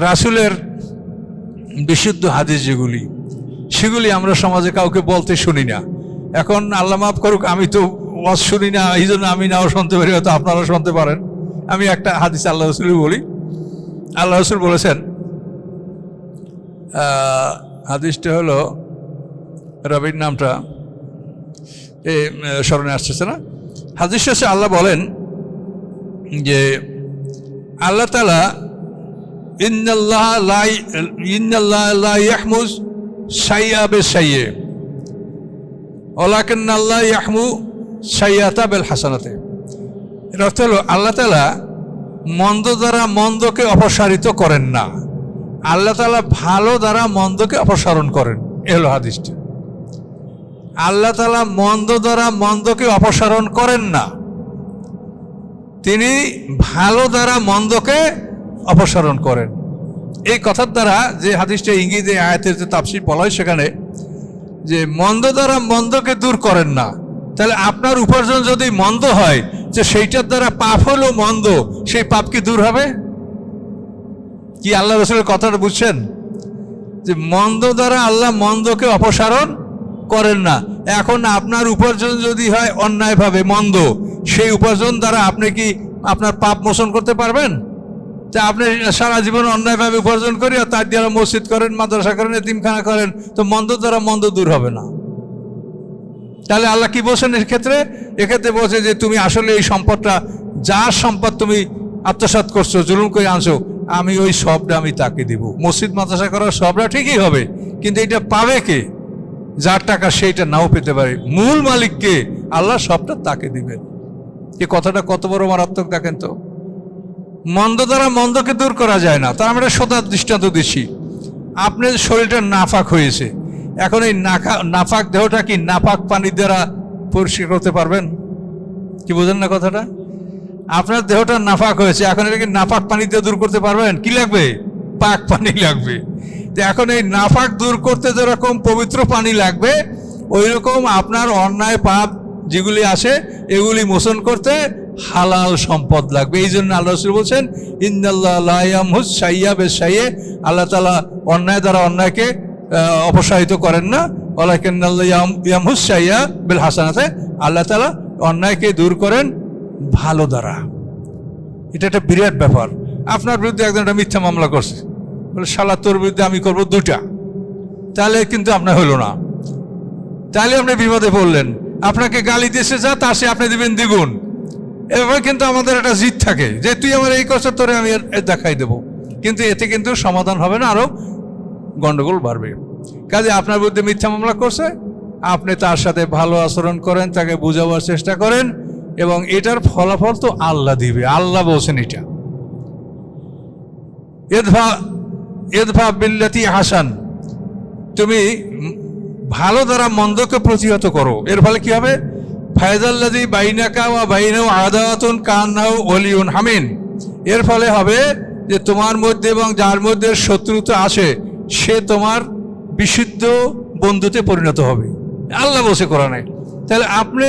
রাসুলের বিশুদ্ধ হাদিস যেগুলি, সেগুলি আমরা সমাজে কাউকে বলতে শুনি না। এখন আল্লাহ মাফ করুক, আমি তো ওয়াজ শুনি না, এই জন্য আমি নাও শুনতে পারি, হয়তো আপনারা শুনতে পারেন। আমি একটা হাদিস আল্লাহ রসুল বলি। আল্লাহ রসুল বলেছেন হাদিসটা হলো, রবির নামটা, এ, স্মরণে আসতেছে না? হাদিস আল্লাহ বলেন যে, আল্লাহ তালা লাই সাইয়া বে ইয়াহমু সাইয়াতা বেল হাসানাতে মন্দ দ্বারা মন্দকে অপসারিত করেন না। আল্লাহ তালা ভালো দ্বারা মন্দকে অপসারণ করেন। এ হলো হাদিসটা। আল্লাহ তালা মন্দ দ্বারা মন্দকে অপসারণ করেন না। তিনি ভালো দ্বারা মন্দকে অপসারণ করেন। এই কথার দ্বারা যে হাদিসটা ইঙ্গিতে, আয়াতের যে তাপসি বলা হয় সেখানে যে মন্দ দ্বারা মন্দকে দূর করেন না। তাহলে আপনার উপার্জন যদি মন্দ হয়, যে সেইটার দ্বারা পাপ হলো মন্দ, সেই পাপ কি দূর হবে? কি আল্লাহ রসুলের কথাটা বুঝছেন? যে মন্দ দ্বারা আল্লাহ মন্দকে অপসারণ করেন না। এখন আপনার উপার্জন যদি হয় অন্যায়ভাবে মন্দ, সেই উপার্জন দ্বারা আপনি কি আপনার পাপ মোচন করতে পারবেন? তা আপনি সারা জীবন অন্যায়ভাবে উপার্জন করি আর তার দ্বারা মসজিদ করেন, মাদ্রাসা করেন, এতিমখানা করেন, তো মন্দ দ্বারা মন্দ দূর হবে না। তাহলে আল্লাহ কি বলছেন এক্ষেত্রে এক্ষেত্রে বলছে যে তুমি আসলে এই সম্পদটা, যার সম্পদ তুমি আত্মসাৎ করছ, জুলুম করে আনছো, আমি ওই সবটা আমি তাকে দিব। মসজিদ, মাদ্রাসা করার সবটা ঠিকই হবে, কিন্তু এটা পাবে কে? যার টাকা সেইটা নাও পেতে পারে। মূল মালিককে আল্লাহ সবটা তাকে দিবেন। এ কথাটা কত বড় মারাত্মক, দেখেন তো। মন্দ দ্বারা মন্দকে দূর করা যায় না। তার আমরা সদা দৃষ্টান্ত দিচ্ছি। আপনার শরীরটা নাফাক হয়েছে। এখন এই নাকা নাফাক দেহটা কি নাপাক পানি দ্বারা পরিষ্কার করতে পারবেন? কি বোঝেন না কথাটা? আপনার দেহটা নাফাক হয়েছে, এখন এটাকে নাফাক পানি দিয়ে দূর করতে পারবেন? কি লাগবে? পাক পানি লাগবে। তো এখন এই নাফাক দূর করতে যেরকম পবিত্র পানি লাগবে ওই রকম আপনার অন্যায় পাপ যেগুলি আছে এগুলি মোচন করতে হালাল সম্পদ লাগবে। এই জন্য আল্লাহ রসুল বলছেন ইন্দাল্লাহুস সাইয়া বে সাইয়ে আল্লাহ তালা অন্যায় দ্বারা অন্যায়কে আহ, অপসারিত করেন না। ইয়ামহুস সাইয়া বেল হাসানাতে। আল্লাহ তালা অন্যায়কে দূর করেন ভালো দ্বারা। এটা একটা বিরাট ব্যাপার। আপনার বিরুদ্ধে একজন একটা মিথ্যা মামলা করছে। বলে শালা তোর বিরুদ্ধে আমি করব দুটা তাহলে কিন্তু আপনার হলো না। তাহলে আপনি বিপদে পড়লেন। আপনাকে গালি দিয়েছে যা তার সে আপনি দিবেন দ্বিগুণ। এভাবে কিন্তু আমাদের একটা জিত থাকে যে তুই আমার এই করছ তোরে আমি দেখাই দেব। কিন্তু এতে কিন্তু সমাধান হবে না আরও গন্ডগোল বাড়বে। কাজে আপনার বিরুদ্ধে মিথ্যা মামলা করছে, আপনি তার সাথে ভালো আচরণ করেন, তাকে বোঝাবার চেষ্টা করেন, এবং এটার ফলাফল তো আল্লাহ দিবে, আল্লাহ বলছেন এটা। এদভা এদভা বিল্লাতি হাসান, তুমি ভালো দ্বারা মন্দকে প্রতিহত করো। এর ফলে কি হবে? ফায়দাল্লাদি বাইনাকা ওয়া বাইনাও আদাওয়াতুন কান্নাও অলিউন হামিন। এর ফলে হবে যে তোমার মধ্যে এবং যার মধ্যে শত্রুতা আছে সে তোমার বিশুদ্ধ বন্ধুতে পরিণত হবে। আল্লাহ বসে করা নাই তাহলে আপনি,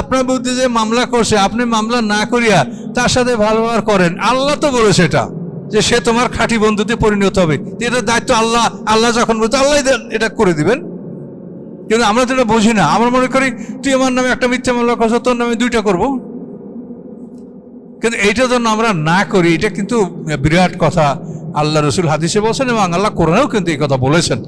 আপনার বিরুদ্ধে যে মামলা করছে, আপনি মামলা না করিয়া তার সাথে ভালো ব্যবহার করেন। আল্লাহ তো বলেছে এটা, যে সে তোমার খাঁটি বন্ধুতে পরিণত হবে। এটার দায়িত্ব আল্লাহ। আল্লাহ যখন বলছে, আল্লাহ এটা করে দিবেন। কিন্তু আমরা তো এটা বুঝি না। আমরা মনে করি, তুই আমার নামে একটা মিথ্যা মামলা করছ, তোর নামে দুইটা করব। কিন্তু এইটা জন্য আমরা না করি, এটা কিন্তু বিরাট কথা। আল্লাহ রসুল হাদিসে বলছেন এবং আল্লাহ কোরআনেও কিন্তু এই কথা বলেছেন।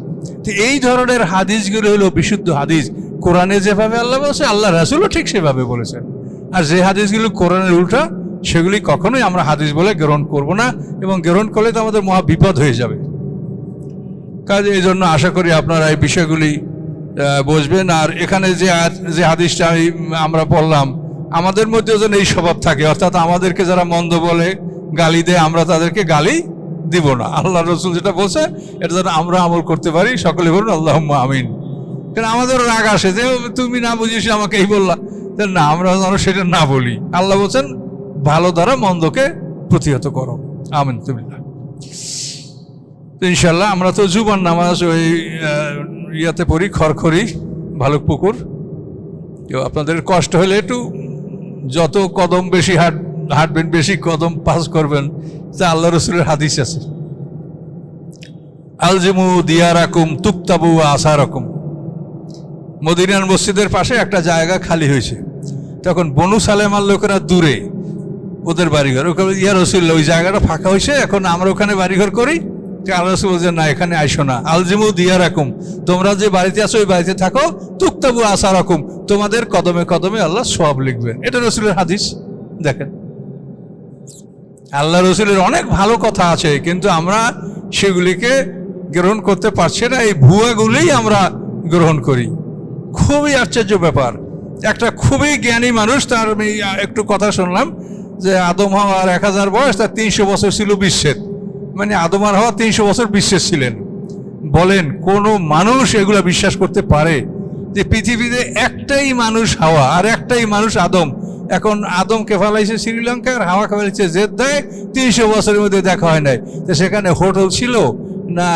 তো এই ধরনের হাদিসগুলো হলো বিশুদ্ধ হাদিস। কোরআনে যেভাবে আল্লাহ বলছে, আল্লাহ রাসুলও ঠিক সেভাবে বলেছেন। আর যে হাদিসগুলো কোরআনের উল্টা, সেগুলি কখনোই আমরা হাদিস বলে গ্রহণ করব না এবং গ্রহণ করলে তো আমাদের মহা বিপদ হয়ে যাবে। কাজে এই জন্য আশা করি আপনারা এই বিষয়গুলি আহ, বুঝবেন আর এখানে যে যে হাদিসটা আমি আমরা পড়লাম আমাদের মধ্যে যেন এই স্বভাব থাকে। অর্থাৎ আমাদেরকে যারা মন্দ বলে গালি দেয় আমরা তাদেরকে গালি দিব না। আল্লাহ রসুল যেটা বলছে এটা যেন আমরা আমল করতে পারি। সকলে বলুন আল্লাহ আমিন। কারণ আমাদের রাগ আসে যে তুমি না বুঝিস আমাকে এই বললা। না আমরা যেন সেটা না বলি। আল্লাহ বলছেন ভালো দ্বারা মন্দকে প্রতিহত করো। আমিন তুমি ইনশাল্লাহ আমরা তো জুবান নামাজ ওই ইয়াতে পড়ি, খড়খড়ি, ভালুক পুকুর। আপনাদের কষ্ট হলে একটু যত কদম বেশি হাঁট, হাঁটবেন, বেশি কদম পাস করবেন, তা আল্লাহ রসুলের হাদিস আছে। আলজিমু দিয়ারাকুম তুক্তাবু আসারকুম। মদিনার মসজিদের পাশে একটা জায়গা খালি হয়েছে। তখন বনু সালেমার লোকেরা দূরে ওদের বাড়িঘর। ওখানে ইয়া রসুল্লা ওই জায়গাটা ফাঁকা হয়েছে, এখন আমরা ওখানে বাড়িঘর করি? আল্লাহ রসুল বলছেন, না, এখানে আইসো না। আলজিমু দিয়া রাকুম তোমরা যে বাড়িতে আসো ওই বাড়িতে থাকো। তুক্তাবু আসা রাকুম তোমাদের কদমে কদমে আল্লাহ সব লিখবেন এটা রসুলের হাদিস। দেখেন। আল্লাহ রসুলের অনেক ভালো কথা আছে, কিন্তু আমরা সেগুলিকে গ্রহণ করতে পারছি না। এই ভুয়াগুলোই আমরা গ্রহণ করি। খুবই আশ্চর্য ব্যাপার। একটা খুবই জ্ঞানী মানুষ, তার আমি একটু কথা শুনলাম, যে আদম হওয়ার এক হাজার বয়স, তার তিনশো বছর ছিল বিশ্বের। মানে আদম আর হওয়া তিনশো বছর বিশ্বাস ছিলেন। বলেন, কোনো মানুষ এগুলো বিশ্বাস করতে পারে যে পৃথিবীতে একটাই মানুষ হাওয়া আর একটাই মানুষ আদম? এখন আদমকে ফেলাইছে শ্রীলঙ্কা আর হাওয়া ফেলাইছে জেদ্দায় তিনশো বছরের মধ্যে দেখা হয় নাই। তো সেখানে হোটেল ছিল না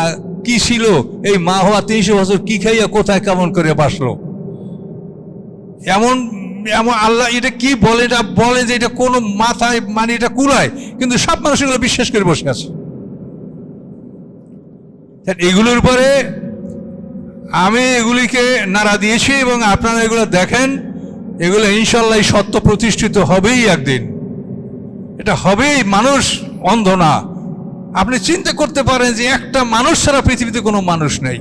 কি ছিল? এই মা হওয়া তিনশো বছর কি খাইয়া কোথায় কেমন করে বাসলো এমন এমন আল্লাহ এটা কি বলে? এটা বলে যে এটা কোনো মাথায় মানে এটা কুলায়, কিন্তু সব মানুষ এগুলো বিশ্বাস করে বসে আছে। এগুলোর পরে আমি এগুলিকে নাড়া দিয়েছি এবং আপনারা এগুলো দেখেন, এগুলো ইনশাল্লাহ সত্য প্রতিষ্ঠিত হবেই একদিন। এটা হবেই মানুষ অন্ধ না। আপনি চিন্তা করতে পারেন যে একটা মানুষ ছাড়া পৃথিবীতে কোনো মানুষ নেই।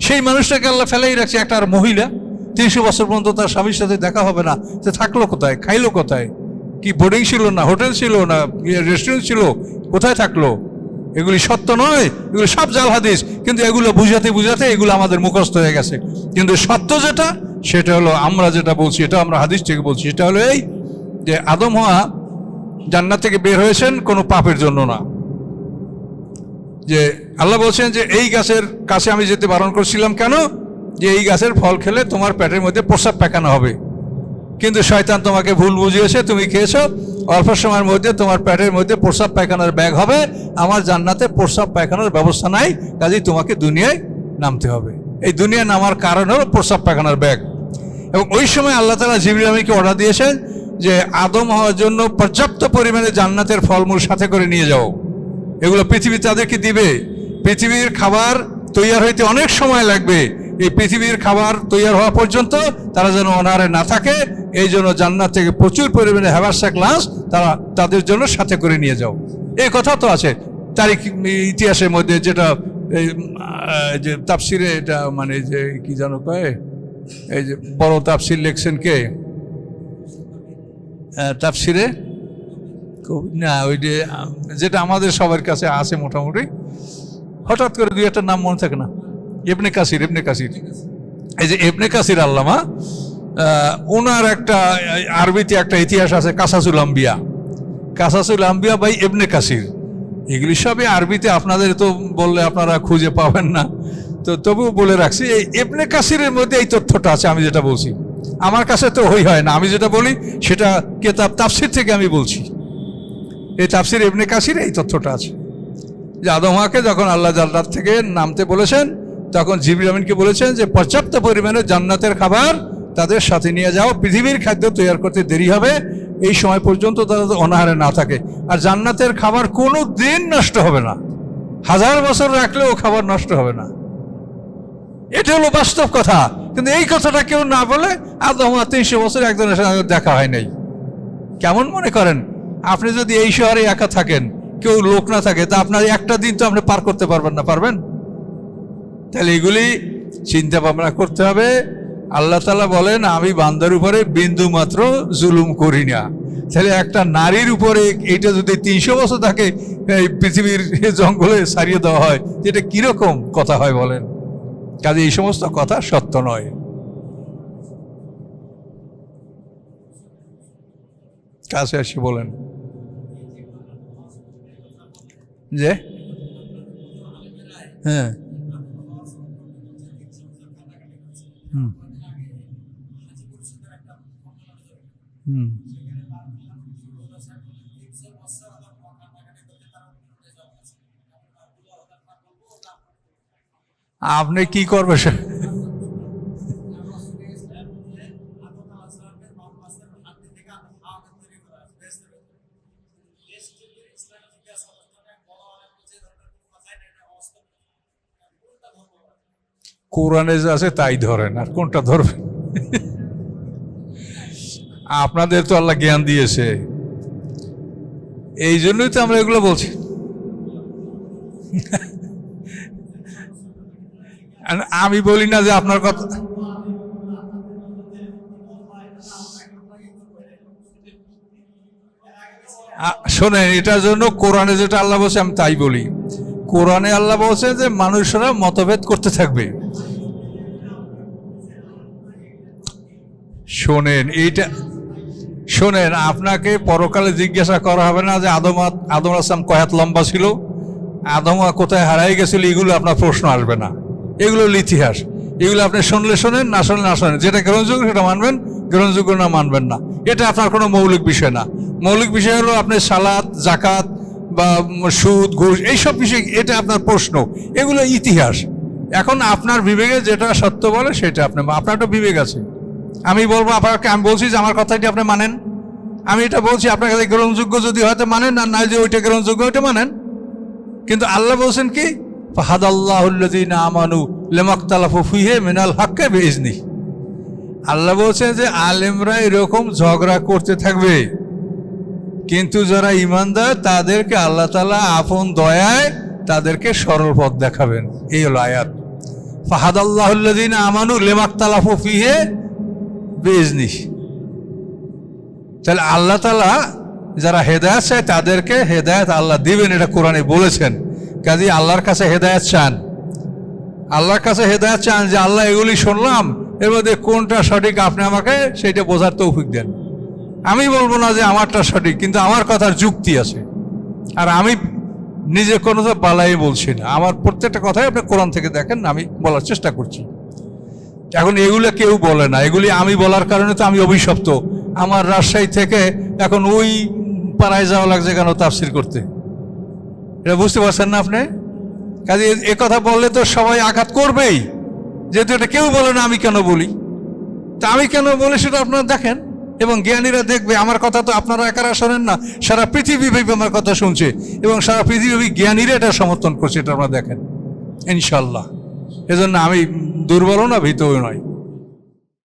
সেই মানুষটাকে আল্লাহ ফেলেই রাখছে একটা আর মহিলা। তিনশো বছর পর্যন্ত তার স্বামীর সাথে দেখা হবে না। সে থাকল কোথায়? খাইলো কোথায়? কি বোর্ডিং ছিল না? হোটেল ছিল না? রেস্টুরেন্ট ছিল? কোথায় থাকল? এগুলি সত্য নয়, এগুলি সব জাল হাদিস। কিন্তু এগুলো বুঝাতে বুঝাতে এগুলো আমাদের মুখস্থ হয়ে গেছে। কিন্তু সত্য যেটা, সেটা হলো আমরা যেটা বলছি, এটা আমরা হাদিস থেকে বলছি। সেটা হলো এই যে আদম হওয়া জান্নাত থেকে বের হয়েছেন কোনো পাপের জন্য না। যে আল্লাহ বলছেন যে এই গাছের কাছে আমি যেতে বারণ করছিলাম কেন? যে এই গাছের ফল খেলে তোমার পেটের মধ্যে প্রস্রাব পাকানো হবে। কিন্তু শয়তান তোমাকে ভুল বুঝিয়েছে, তুমি খেয়েছো অল্প সময়ের মধ্যে তোমার প্যাটের মধ্যে প্রস্রাব পায়খানার ব্যাগ হবে। আমার জান্নাতে প্রস্রাব পায়খানার ব্যবস্থা নাই। কাজেই তোমাকে দুনিয়ায় নামতে হবে। এই দুনিয়ায় নামার কারণ হলো প্রস্রাব পায়খানার ব্যাগ। এবং ওই সময় আল্লাহ তালা জিবরিল আমিকে অর্ডার দিয়েছেন যে, আদম হওয়ার জন্য পর্যাপ্ত পরিমাণে জান্নাতের ফলমূল সাথে করে নিয়ে যাও। এগুলো পৃথিবী তাদেরকে দিবে। পৃথিবীর খাবার তৈয়ার হইতে অনেক সময় লাগবে। এই পৃথিবীর খাবার তৈয়ার হওয়া পর্যন্ত তারা যেন অনারে না থাকে, এই জন্য জান্নাত থেকে প্রচুর পরিমাণে হ্যাভারসা ক্লাস তারা তাদের জন্য সাথে করে নিয়ে যাও। এই কথা তো আছে। তারিখ ইতিহাসের মধ্যে যেটা, এই যে তাপসিরে এটা মানে যে কি জানো কয়, এই যে বড় তাপসির লেখছেন কে? তাপসিরে না, ওই যে যেটা আমাদের সবার কাছে আছে মোটামুটি। হঠাৎ করে দুই একটা নাম মনে থাকে না। এবনে কাসির এবনে কাসির। এই যে এবনে কাসির আল্লামা ওনার একটা আরবিতে একটা ইতিহাস আছে, কাসাসুল আম্বিয়া। কাসাসুল আম্বিয়া বাই এবনে কাসির। এগুলি সবই আরবিতে, আপনাদের তো বললে আপনারা খুঁজে পাবেন না। তো তবুও বলে রাখছি, এই এবনে কাসিরের মধ্যে এই তথ্যটা আছে, আমি যেটা বলছি। আমার কাছে তো হই হয় না, আমি যেটা বলি, সেটা কেতাব তাফসির থেকে আমি বলছি। এই তাফসির এবনে কাসির এই তথ্যটা আছে। যে আদমাকে যখন আল্লাহ জান্নাত থেকে নামতে বলেছেন তখন জিবরিল আমিনকে বলেছেন যে, পর্যাপ্ত পরিমাণে জান্নাতের খাবার তাদের সাথে নিয়ে যাও, পৃথিবীর খাদ্য তৈরি করতে দেরি হবে, এই সময় পর্যন্ত তারা অনাহারে না থাকে। আর জান্নাতের খাবার কোনো দিন নষ্ট হবে না। হাজার বছর রাখলেও খাবার নষ্ট হবে না। এটা হলো বাস্তব কথা। কিন্তু এই কথাটা কেউ না বলে আর তিনশো বছর একজনের সঙ্গে দেখা হয় নাই। কেমন মনে করেন? আপনি যদি এই শহরে একা থাকেন, কেউ লোক না থাকে, তা আপনার একটা দিন তো আপনি পার করতে পারবেন না, পারবেন? তাহলে এগুলি চিন্তা ভাবনা করতে হবে। আল্লাহ তালা বলেন, আমি বান্দার উপরে বিন্দু মাত্র জুলুম করি না। তাহলে একটা নারীর উপরে এইটা যদি তিনশো বছর থাকে, এই পৃথিবীর জঙ্গলে সারিয়ে দেওয়া হয় এটা কীরকম কথা হয় বলেন? কাজে এই সমস্ত কথা সত্য নয়। কাছে আসি বলেন। যে? হ্যাঁ। হুম। আপনি কি করবে সে কোরআনে যা আছে তাই ধরেন, আর কোনটা ধরবেন? আপনাদের তো আল্লাহ জ্ঞান দিয়েছে। এই জন্যই তো আমরা এগুলো বলছি। আমি বলি না যে আপনার কথা শোনেন, এটার জন্য কোরআনে যেটা আল্লাহ বলছে, আমি তাই বলি। কোরআনে আল্লাহ বলছে যে মানুষরা মতভেদ করতে থাকবে। শোনেন, এইটা শোনেন, আপনাকে পরকালে জিজ্ঞাসা করা হবে না যে আদম আদম আসলাম কয়াত লম্বা ছিল? আদম কোথায় হারাই গেছিল, এগুলো আপনার প্রশ্ন আসবে না। এগুলো ইতিহাস। এগুলো আপনি শুনলে শোনেন, না শুনলে না শোনেন। যেটা গ্রহণযোগ্য সেটা মানবেন, গ্রহণযোগ্য না মানবেন না। এটা আপনার কোনো মৌলিক বিষয় না। মৌলিক বিষয় হলো আপনি সালাদ জাকাত বা সুদ, ঘুষ, এইসব বিষয়, এটা আপনার প্রশ্ন। এগুলো ইতিহাস। এখন আপনার বিবেকে যেটা সত্য বলে, সেটা আপনি আপনার তো বিবেক আছে। আমি বলব আপনাকে, আমি বলছি যে আমার কথাটি আপনি মানেন। আমি এটা বলছি আপনার কাছে গ্রহণযোগ্য যদি হয়তো মানেন, আর না যে ওইটা গ্রহণযোগ্য, ওইটা মানেন। কিন্তু আল্লাহ বলছেন কি? ফাহাদ আল্লাহুল্লাদিন আমানু লেমাক্তালাফু ফিহে মিনাল হাক্কে বেজনি আল্লাহ বলছেন যে আলেমরা এরকম ঝগড়া করতে থাকবে। কিন্তু যারা ইমানদার তাদেরকে আল্লাহ তালা আপন দয়ায় তাদেরকে সরল পথ দেখাবেন। এই হলো আয়াত। ফাহাদ আল্লাহুল্লাদিন আমানু লেমাক্তালাফু ফিহে বেজনি তাহলে আল্লাহ তালা যারা হেদায়ত চায় তাদেরকে হেদায়ত আল্লাহ দিবেন, এটা কোরআনে বলেছেন। কাজে আল্লাহর কাছে হেদায়ত চান। আল্লাহর কাছে হেদায়ত চান যে, আল্লাহ এগুলি শুনলাম, এর মধ্যে কোনটা সঠিক আপনি আমাকে সেইটা বোঝার তৌফিক দেন। আমি বলব না যে আমারটা সঠিক, কিন্তু আমার কথার যুক্তি আছে। আর আমি নিজে কোনো বালাই বলছি না। আমার প্রত্যেকটা কথাই আপনি কোরআন থেকে দেখেন, আমি বলার চেষ্টা করছি। এখন এগুলো কেউ বলে না। এগুলি আমি বলার কারণে তো আমি অভিশপ্ত। আমার রাজশাহী থেকে এখন ওই পাড়ায় যাওয়া লাগছে কেন তাফসির করতে? এটা বুঝতে পারছেন না আপনি? কাজে এ- কথা বললে তো সবাই আঘাত করবেই। যেহেতু এটা কেউ বলে না, আমি কেন বলি? তা আমি কেন বলি সেটা আপনারা দেখেন। এবং জ্ঞানীরা দেখবে, আমার কথা তো আপনারা একারা শোনেন না, সারা পৃথিবীব্যাপী আমার কথা শুনছে। এবং সারা পৃথিবীব্যাপী জ্ঞানীরা এটা সমর্থন করছে, এটা আপনারা দেখেন। ইনশাল্লাহ এজন্য আমি দুর্বলও না ভীতও নয়।